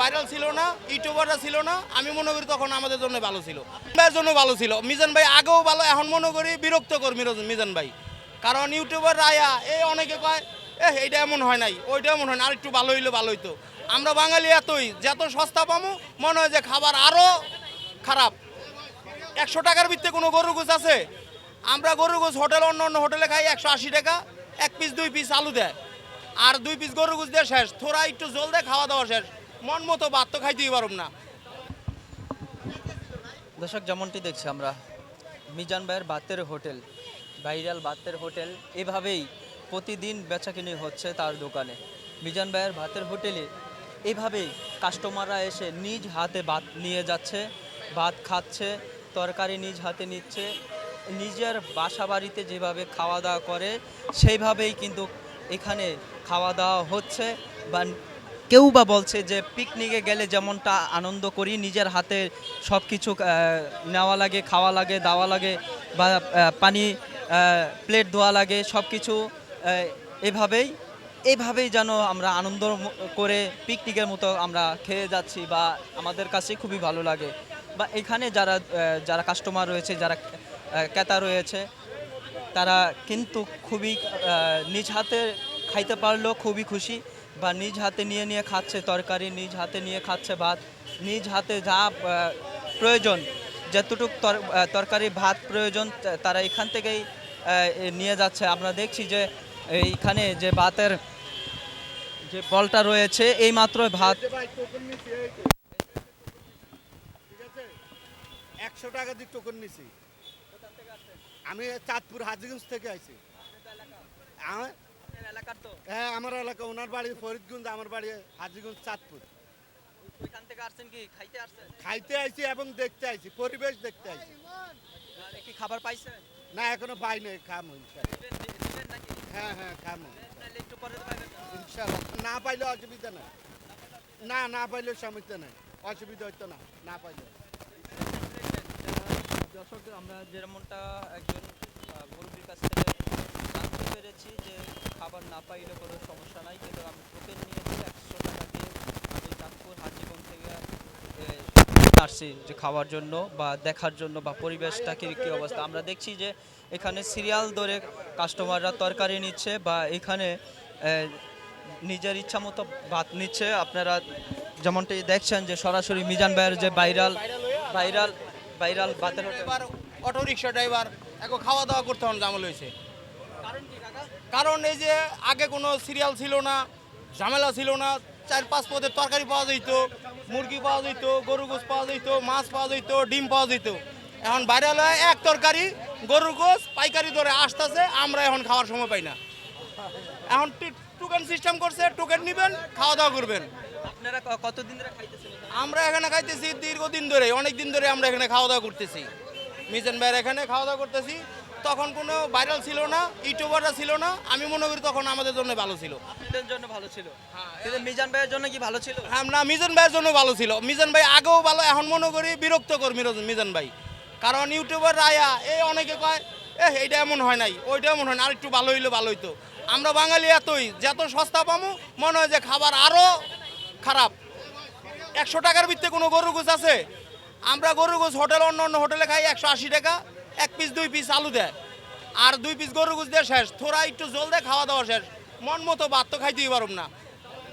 Viral ছিল না, ইউটিউবাররা ছিল না, আমি মনে করি তখন আমাদের জন্য ভালো ছিল। ভাইয়ের জন্য ভালো ছিল। মিজান ভাই আগেও ভালো, এখন মনে করি বিরক্ত কর মিজান ভাই। কারণ ইউটিউবার রায়া এই অনেকে কয় এ এইটা এমন হয় নাই, ওইটা এমন হয় না আর একটু ভালো হইলে ভালো হইতো। আমরা বাঙালি এতই, যত সস্তা পামো, মনে হয় যে খাবার আরও খারাপ। একশো টাকার ভিত্তে কোনো গরুর গোছ আছে? আমরা গরুর গোছ হোটেল, অন্য অন্য হোটেলে খাই একশো আশি টাকা, এক পিস দুই পিস আলু দেয়। আর দুই পিস গরুর গোছ দিয়ে শেষ। থোড়া একটু জল দেয়, খাওয়া দাওয়া শেষ। মন মতো ভাত তো খাইতেই পারব না। দর্শক, যেমনটি দেখছি আমরা, মিজান ভাইয়ের বাতের হোটেল, ভাইরাল বাতের হোটেল, এভাবেই প্রতিদিন বেচাকিনি হচ্ছে তার দোকানে। মিজান ভাইয়ের ভাতের হোটেলে এভাবেই কাস্টমাররা এসে নিজ হাতে ভাত নিয়ে যাচ্ছে, ভাত খাচ্ছে, তরকারি নিজ হাতে নিচ্ছে, নিজের বাসা বাড়িতে যেভাবে খাওয়া দাওয়া করে, সেইভাবেই কিন্তু এখানে খাওয়া দাওয়া হচ্ছে, বা কেউ বা বলছে যে পিকনিকে গেলে যেমনটা আনন্দ করি, নিজের হাতে সব কিছু নেওয়া লাগে, খাওয়া লাগে, দেওয়া লাগে বা পানি প্লেট ধোয়া লাগে সব কিছু এভাবেই এইভাবেই যেন আমরা আনন্দ করে পিকনিকের মতো আমরা খেয়ে যাচ্ছি বা আমাদের কাছে খুবই ভালো লাগে। বা এখানে যারা যারা কাস্টমার রয়েছে, যারা ক্রেতা রয়েছে, তারা কিন্তু খুবই নিজ হাতে খাইতে পারলেও খুবই খুশি। বা নিজ হাতে নিয়ে নিয়ে খাচ্ছে তরকারি, নিজ হাতে নিয়ে খাচ্ছে ভাত, নিজ হাতে যা প্রয়োজন, যতটুক তর তরকারি, ভাত প্রয়োজন তারা এখান থেকেই নিয়ে যাচ্ছে। আমরা দেখছি যে, এইখানে যে ভাতের যে বলটা রয়েছে এই মাত্র ভাত একশো টাকা দিয়ে টোকন নিছি। আমি চাঁদপুর, হাজিগঞ্জ থেকে আইছি। আ- এলাকার তো হ্যাঁ আমার এলাকা ওনার বাড়ি ফরিদগঞ্জ আমার বাড়ি হাজিগঞ্জ চাঁদপুর। ওইখান থেকে আসছেন কি? খাইতে আসছেন? খাইতে আইছি এবং দেখতে আইছি পরিবেশ দেখতে আইছি। কি খাবার পাইছেন? না এখনও পাই নাই খাম হ্যাঁ হ্যাঁ খাম। ইনশাল্লাহ না পাইলে অসুবিধা নাই। না না পাইলে সমস্যা নাই। অসুবিধা হইতো না না পাইলে। দর্শক আমরা যেমনটা একজন আহ, মুরব্বীর কাছ থেকে জানতে পেরেছি যে খাবার না পাইলে কোনো সমস্যা নাই, কিন্তু আমি টোকেন নিয়েছি একশো টাকা দিয়ে। আমি চাঁদপুর, হাজিগঞ্জ থেকে আসছি যে খাওয়ার জন্য বা দেখার জন্য বা পরিবেশটা কি কী অবস্থা? আমরা দেখছি যে এখানে সিরিয়াল ধরে কাস্টমাররা তরকারি নিচ্ছে বা এখানে নিজের ইচ্ছা মতো ভাত নিচ্ছে। আপনারা যেমনটি দেখছেন যে সরাসরি মিজান ভাইয়ের যে ভাইরাল ভাইরাল ভাইরাল ভাতের অটো রিক্সা ড্রাইভার, এখন খাওয়া দাওয়া করতে হন জামল হয়েছে। কারণ এই যে আগে কোনো সিরিয়াল ছিল না ঝামেলা ছিল না চার পাঁচ পদের তরকারি পাওয়া যেত মুরগি পাওয়া যেত গরু গোস পাওয়া যেত মাছ পাওয়া যেত ডিম পাওয়া যেত। এখন বাইরে হয় এক তরকারি গরুর গোস পাইকারি ধরে আসতেছে আমরা এখন খাওয়ার সময় পাই না। এখন টোকেন সিস্টেম করছে টোকেন নেবেন খাওয়া দাওয়া করবেন। আপনারা কতদিন ধরে খাইতেছেন? আমরা এখানে খাইতেছি দীর্ঘদিন ধরে অনেক দিন ধরে আমরা এখানে খাওয়া দাওয়া করতেছি। মিজান ভাইয়ের এখানে খাওয়া দাওয়া করতেছি। তখন কোনো ভাইরাল ছিল না ইউটিউবাররা ছিল না। আমি মনে করি তখন আমাদের জন্য ভালো ছিল। আপনাদের জন্য ভালো ছিল? কিন্তু মিজান ভাইয়ের জন্য কি ভালো ছিল? হ্যাঁ না মিজান ভাইয়ের জন্য ভালো ছিল। মিজান ভাই আগেও ভালো এখন মনে করি বিরক্ত কর মিজান ভাই। কারণ ইউটিউবার রায়া এই অনেকে কয় এ এইটা এমন হয় নাই ওইটা এমন হয় না আর একটু ভালো হইলে ভালো হইতো। আমরা বাঙালি এতই যত সস্তা পামো মনে হয় যে খাবার আরও খারাপ। একশো টাকার ভিত্তে কোনো গরুর গোছ আছে? আমরা গরুর গোছ হোটেল অন্য অন্য হোটেলে খাই একশো আশি টাকা। এক পিস দুই পিস আলু দেয় আর দুই পিস গরুর গোছ দিয়ে শেষ। থোড়া একটু জল দেয় খাওয়া দাওয়া শেষ। মন মতো ভাত তো খাইতেই পারব না।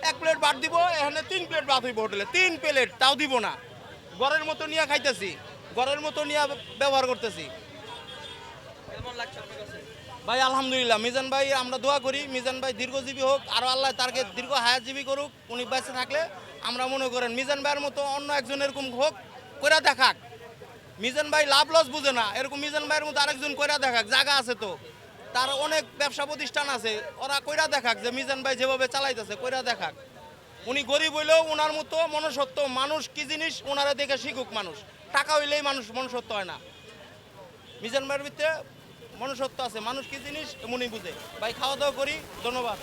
এক প্লেট ভাত দিব, এখানে তিন প্লেট ভাত হইব হোটেলে। তিন প্লেট তাও দিব না। ঘরের মতো নিয়ে খাইতেছি। ঘরের মতো নিয়ে ব্যবহার করতেছি। ভাই, আলহামদুলিল্লাহ। মিজান ভাই, আমরা দোয়া করি। মিজান ভাই দীর্ঘজীবী হোক, আর আল্লাহ তারকে দীর্ঘ হায়াতজীবী করুক। উনি বেঁচে থাকলে আমরা মনে করেন, মিজান ভাইয়ের মতো অন্য একজন এরকম হোক করে দেখাক মিজান ভাই লাভ লস বুঝে না। এরকম মিজান ভাইয়ের মতো আরেকজন কইরা দেখাক জায়গা আছে তো। তার অনেক ব্যবসা প্রতিষ্ঠান আছে, ওরা কইরা দেখাক যে মিজান ভাই যেভাবে চালাইতেছে, কইরা দেখাক। উনি গরিব হইলেও ওনার মতো মনুষ্যত্ব মানুষ, কি জিনিস ওনারা দেখে শিখুক মানুষ। টাকা হইলেই মানুষ মনুষ্যত্ব হয় না। মিজান ভাইয়ের ভিতরে মনুষ্যত্ব আছে, মানুষ কি জিনিস এমনই বুঝে। ভাই খাওয়া দাওয়া করি, ধন্যবাদ।